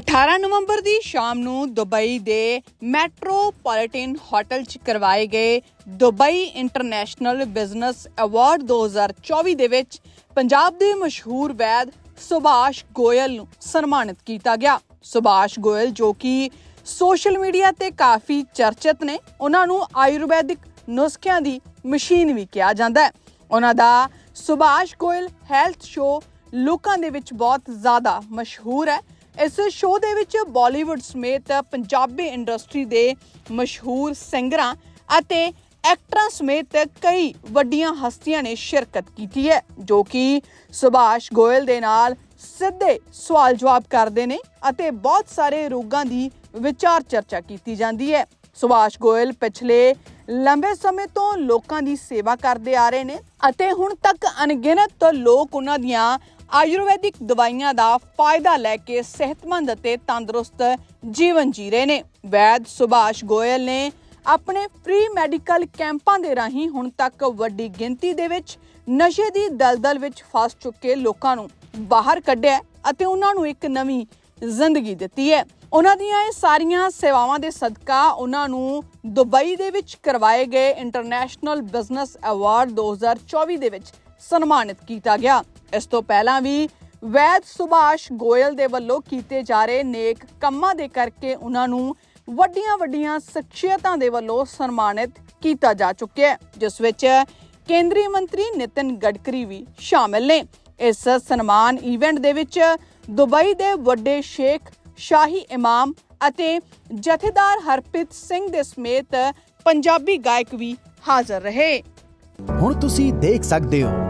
18 ਨਵੰਬਰ ਦੀ ਸ਼ਾਮ ਨੂੰ ਦੁਬਈ ਦੇ ਮੈਟਰੋਪੋਲੀਟਨ ਹੋਟਲ 'ਚ ਕਰਵਾਏ ਗਏ ਦੁਬਈ ਇੰਟਰਨੈਸ਼ਨਲ ਬਿਜ਼ਨਸ ਅਵਾਰਡ 2024 ਦੇ ਵਿੱਚ ਪੰਜਾਬ ਦੇ ਮਸ਼ਹੂਰ ਵੈਦ ਸੁਭਾਸ਼ ਗੋਇਲ ਨੂੰ ਸਨਮਾਨਿਤ ਕੀਤਾ ਗਿਆ। ਸੁਭਾਸ਼ ਗੋਇਲ ਜੋ ਕਿ ਸੋਸ਼ਲ ਮੀਡੀਆ ਤੇ ਕਾਫੀ ਚਰਚਿਤ ਨੇ, ਉਹਨਾਂ ਨੂੰ ਆਯੁਰਵੈਦਿਕ ਨੁਸਖਿਆਂ ਦੀ ਮਸ਼ੀਨ ਵੀ ਕਿਹਾ ਜਾਂਦਾ ਹੈ। ਉਹਨਾਂ ਦਾ ਸੁਭਾਸ਼ ਗੋਇਲ ਹੈਲਥ ਸ਼ੋ ਲੋਕਾਂ ਦੇ ਵਿੱਚ ਬਹੁਤ ਜ਼ਿਆਦਾ ਮਸ਼ਹੂਰ ਹੈ। ਇਸ ਸ਼ੋਅ ਦੇ ਵਿੱਚ ਬਾਲੀਵੁੱਡ ਸਮੇਤ ਪੰਜਾਬੀ ਇੰਡਸਟਰੀ ਦੇ ਮਸ਼ਹੂਰ ਸਿੰਗਰਾਂ ਅਤੇ ਐਕਟਰਾਂ ਸਮੇਤ ਕਈ ਵੱਡੀਆਂ ਹਸਤੀਆਂ ਨੇ ਸ਼ਿਰਕਤ ਕੀਤੀ ਹੈ, ਜੋ ਕਿ ਸੁਭਾਸ਼ ਗੋਇਲ ਦੇ ਨਾਲ ਸਿੱਧੇ ਸਵਾਲ ਜਵਾਬ ਕਰਦੇ ਨੇ ਅਤੇ ਬਹੁਤ ਸਾਰੇ ਰੋਗਾਂ ਦੀ ਵਿਚਾਰ ਚਰਚਾ ਕੀਤੀ ਜਾਂਦੀ ਹੈ। ਸੁਭਾਸ਼ ਗੋਇਲ ਪਿਛਲੇ ਲੰਬੇ ਸਮੇਂ ਤੋਂ ਲੋਕਾਂ ਦੀ ਸੇਵਾ ਕਰਦੇ ਆ ਰਹੇ ਨੇ ਅਤੇ ਹੁਣ ਤੱਕ ਅਣਗਿਣਤ ਲੋਕ ਉਹਨਾਂ ਦੀਆਂ ਆਯੁਰਵੈਦਿਕ ਦਵਾਈਆਂ ਦਾ ਫਾਇਦਾ ਲੈ ਕੇ ਸਿਹਤਮੰਦ ਅਤੇ ਤੰਦਰੁਸਤ ਜੀਵਨ ਜੀ ਰਹੇ ਨੇ। ਵੈਦ ਸੁਭਾਸ਼ ਗੋਇਲ ਨੇ ਆਪਣੇ ਫ੍ਰੀ ਮੈਡੀਕਲ ਕੈਂਪਾਂ ਦੇ ਰਾਹੀਂ ਹੁਣ ਤੱਕ ਵੱਡੀ ਗਿਣਤੀ ਦੇ ਵਿੱਚ ਨਸ਼ੇ ਦੀ ਦਲਦਲ ਵਿੱਚ ਫਸ ਚੁੱਕੇ ਲੋਕਾਂ ਨੂੰ ਬਾਹਰ ਕੱਢਿਆ ਅਤੇ ਉਹਨਾਂ ਨੂੰ ਇੱਕ ਨਵੀਂ ਜ਼ਿੰਦਗੀ ਦਿੱਤੀ ਹੈ। ਉਹਨਾਂ ਦੀਆਂ ਇਹ ਸਾਰੀਆਂ ਸੇਵਾਵਾਂ ਦੇ ਸਦਕਾ ਉਹਨਾਂ ਨੂੰ ਦੁਬਈ ਦੇ ਵਿੱਚ ਕਰਵਾਏ ਗਏ ਇੰਟਰਨੈਸ਼ਨਲ ਬਿਜ਼ਨਸ ਅਵਾਰਡ 2024 ਦੇ ਵਿੱਚ ਸਨਮਾਨਿਤ ਕੀਤਾ ਗਿਆ। ਇਸ ਤੋਂ ਪਹਿਲਾਂ ਵੀ ਵੈਦ ਸੁਭਾਸ਼ ਗੋਇਲ ਦੇ ਵੱਲੋਂ ਕੀਤੇ ਜਾ ਰਹੇ ਨੇਕ ਕੰਮਾਂ ਦੇ ਕਰਕੇ ਉਹਨਾਂ ਨੂੰ ਵੱਡੀਆਂ ਵੱਡੀਆਂ ਸ਼ਖਸੀਅਤਾਂ ਦੇ ਵੱਲੋਂ ਸਨਮਾਨਿਤ ਕੀਤਾ ਜਾ ਚੁੱਕਿਆ ਹੈ, ਜਿਸ ਵਿੱਚ ਕੇਂਦਰੀ ਮੰਤਰੀ ਨਿਤਿਨ ਗਡਕਰੀ ਵੀ ਸ਼ਾਮਿਲ ਨੇ। ਇਸ ਸਨਮਾਨ ਇਵੈਂਟ ਦੇ ਵਿੱਚ ਦੁਬਈ ਦੇ ਵੱਡੇ ਸ਼ੇਖ ਸ਼ਾਹੀ ਇਮਾਮ ਅਤੇ ਜਥੇਦਾਰ ਹਰਪ੍ਰੀਤ ਸਿੰਘ ਦੇ ਸਮੇਤ ਪੰਜਾਬੀ ਗਾਇਕ ਵੀ ਹਾਜ਼ਰ ਰਹੇ। ਹੁਣ ਤੁਸੀਂ ਦੇਖ ਸਕਦੇ ਹੋ